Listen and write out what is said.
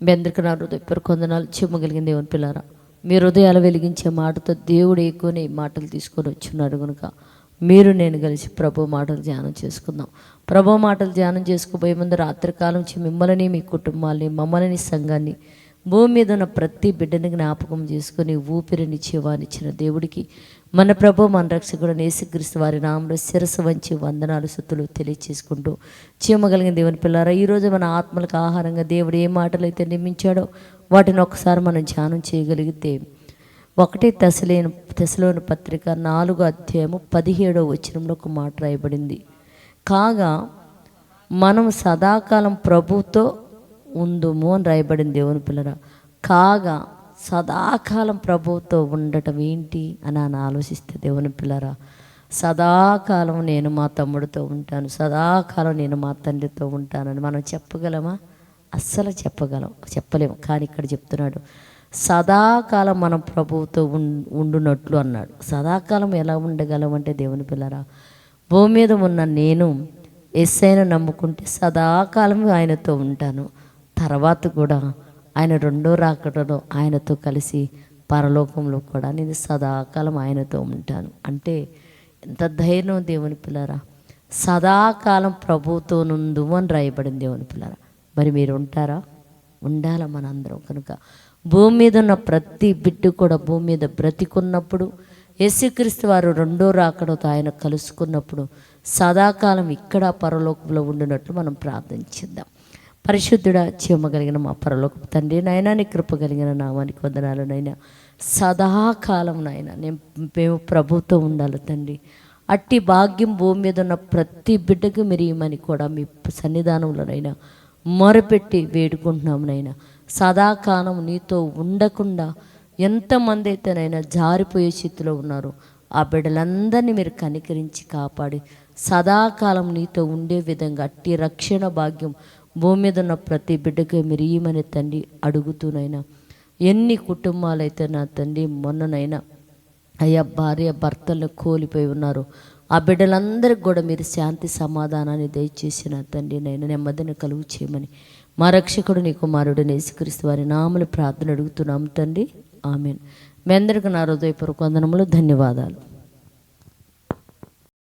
మీ అందరికీ నా హృదయపూర్వక కొందనాలు చెమ్మగలిగిన దేవుని పిల్లారా మీ హృదయాలు వెలిగించే మాటతో దేవుడు ఎక్కువనే మాటలు తీసుకొని వచ్చున్నాడు కనుక మీరు నేను కలిసి ప్రభు మాటలు ధ్యానం చేసుకుందాం. ప్రభు మాటలు ధ్యానం చేసుకోబోయే ముందు రాత్రికాలం నుంచి మిమ్మల్ని మీ కుటుంబాన్ని మమ్మల్ని సంఘాన్ని భూమి మీద ఉన్న ప్రతి బిడ్డని జ్ఞాపకం చేసుకొని ఊపిరినిచ్చేవానిచ్చిన దేవుడికి మన ప్రభు మన రక్షకుడు నేసుక్రీస్తు వారి నామంలో శిరస్సు వంచి వందనాలు సుత్తులు తెలియచేసుకుంటూ చీమగలిగిన దేవుని పిల్లారా ఈరోజు మన ఆత్మలకు ఆహారంగా దేవుడు ఏ మాటలు అయితే నిర్మించాడో వాటిని ఒకసారి మనం ధ్యానం చేయగలిగితే ఒకటి తెసలేని తెసలోని పత్రిక నాలుగో అధ్యాయము పదిహేడో వచనంలో ఒక మాట రాయబడింది. కాగా మనం సదాకాలం ప్రభుతో ఉందుము అని రాయబడింది దేవుని పిల్లరా. కాగా సదాకాలం ప్రభువుతో ఉండటం ఏంటి అని ఆయన ఆలోచిస్తే దేవుని పిల్లరా. సదాకాలం నేను మా తమ్ముడితో ఉంటాను సదాకాలం నేను మా తండ్రితో ఉంటానని మనం చెప్పగలమా? అస్సలు చెప్పగలం చెప్పలేము. కానీ ఇక్కడ చెప్తున్నాడు సదాకాలం మనం ప్రభువుతో ఉం ఉండునట్లు అన్నాడు. సదాకాలం ఎలా ఉండగలం అంటే దేవుని పిల్లరా భూమి మీద ఉన్న నేను ఎస్ఐను నమ్ముకుంటే సదాకాలం ఆయనతో ఉంటాను. తర్వాత కూడా ఆయన రెండో రాకడలో ఆయనతో కలిసి పరలోకంలో కూడా నేను సదాకాలం ఆయనతో ఉంటాను. అంటే ఎంత ధైర్యం దేవుని పిల్లరా? సదాకాలం ప్రభుతో నుండు అని రాయబడింది దేవుని పిల్లరా. మరి మీరు ఉంటారా? ఉండాల మనందరం కనుక? భూమి మీద ఉన్న ప్రతి బిడ్డ కూడా భూమి మీద బ్రతికున్నప్పుడు యేసుక్రీస్తు వారు రెండో రాకడతో ఆయన కలుసుకున్నప్పుడు సదాకాలం ఇక్కడ పరలోకంలో ఉండినట్లు మనం ప్రార్థించిద్దాం. పరిశుద్ధుడ పరిశుద్ధుడా చీమగలిగిన మా పరలోక తండ్రి. నాయన నీ కృప కలిగిన నామానికి వందనాలు నాయన సదాకాలం నాయన నేను మేము ప్రభుతో ఉండాలి తండ్రి. అట్టి భాగ్యం భూమి మీద ఉన్న ప్రతి బిడ్డకు మీరు కూడా మీ సన్నిధానంలోనైనా మొరపెట్టి వేడుకుంటున్నాం నైనా. సదాకాలం నీతో ఉండకుండా ఎంతమంది అయితేనైనా జారిపోయే స్థితిలో ఉన్నారు ఆ బిడ్డలందరినీ మీరు కనికరించి కాపాడి సదాకాలం నీతో ఉండే విధంగా అట్టి రక్షణ భాగ్యం భూమి మీద ఉన్న ప్రతి బిడ్డకి మీరు ఈమని తండ్రి అడుగుతూనైనా ఎన్ని కుటుంబాలైతే నా తండ్రి మొన్ననైనా అయ్యా భార్య భర్తలను కోల్పోయి ఉన్నారు ఆ బిడ్డలందరికీ కూడా మీరు శాంతి సమాధానాన్ని దయచేసి నా తండ్రి నేను నెమ్మదిని కలుగు చేయమని మా రక్షకుడు నీ కుమారుడు నేసుక్రీస్తు వారి నామలు ప్రార్థన అడుగుతున్నాం తండ్రి. ఆమెన్. మీ అందరికీ నా హృదయపూర్వక వందనములు ధన్యవాదాలు.